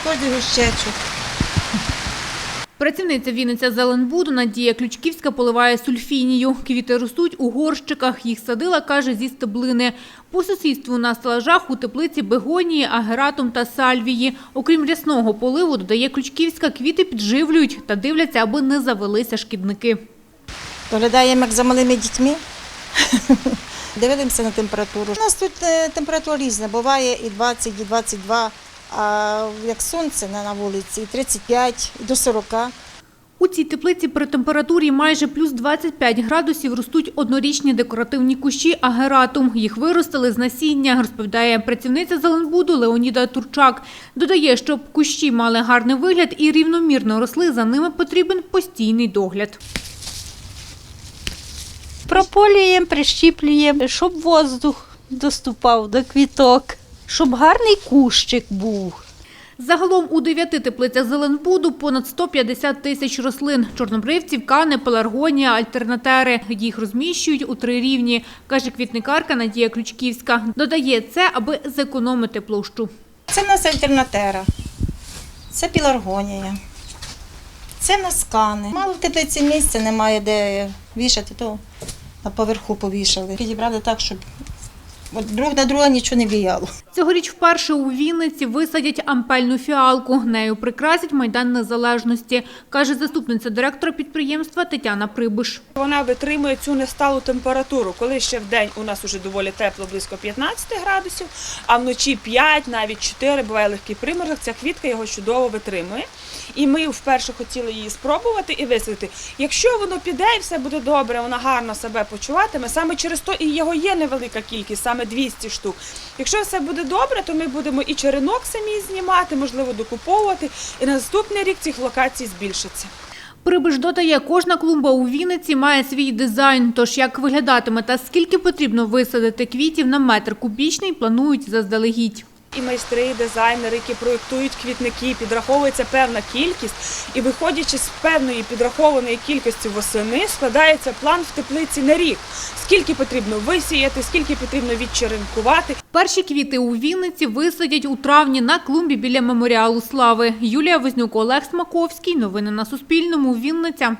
в кожний гущечок. Працівниця Вінниця Зеленбуду Надія Ключківська поливає сульфінію. Квіти ростуть у горщиках. Їх садила, каже, зі стеблини. По сусідству на стелажах у теплиці бегонії, агератум та сальвії. Окрім рясного поливу, додає Ключківська, квіти підживлюють та дивляться, аби не завелися шкідники. Доглядаємо як за малими дітьми. Дивимося на температуру. У нас тут е, температура різна, буває і 20, і 22, а як сонце на вулиці, і 35, і до 40. У цій теплиці при температурі майже плюс 25 градусів ростуть однорічні декоративні кущі агератум. Їх виростили з насіння, розповідає працівниця Зеленбуду Леоніда Турчак. Додає, щоб кущі мали гарний вигляд і рівномірно росли, за ними потрібен постійний догляд. Прополюємо, прищіплюємо, щоб воздух доступав до квіток, щоб гарний кущик був. Загалом у дев'яти теплицях Зеленбуду понад 150 тисяч рослин. Чорнобривців, кани, пеларгонія, альтернатери. Їх розміщують у три рівні, каже квітникарка Надія Ключківська. Додає це, аби зекономити площу. Це в нас альтернатера, це піларгонія, це в нас кани. Мало в теплиці місця, немає де вішати, то на поверху повішали. Підібрали так, щоб друг на друга нічого не віяло. Цьогоріч вперше у Вінниці висадять ампельну фіалку. Нею прикрасять Майдан Незалежності, каже заступниця директора підприємства Тетяна Прибиш. Вона витримує цю несталу температуру, коли ще в день у нас уже доволі тепло, близько 15 градусів, а вночі 5, навіть 4, буває легкий приморозок. Ця квітка його чудово витримує. І ми вперше хотіли її спробувати і висадити. Якщо воно піде і все буде добре, вона гарно себе почуватиме. Саме через то і його є невелика кількість, саме 200 штук. Якщо все буде добре, то ми будемо і черенок самі знімати, можливо, докуповувати. І на наступний рік цих локацій збільшиться. Прибиш додає, кожна клумба у Вінниці має свій дизайн. Тож як виглядатиме та скільки потрібно висадити квітів на метр кубічний, планують заздалегідь. І майстри, і дизайнери, які проєктують квітники, підраховується певна кількість, і виходячи з певної підрахованої кількості восени, складається план в теплиці на рік. Скільки потрібно висіяти, скільки потрібно відчеренкувати. Перші квіти у Вінниці висадять у травні на клумбі біля меморіалу слави. Юлія Вознюк, Олег Смаковський. Новини на Суспільному. Вінниця.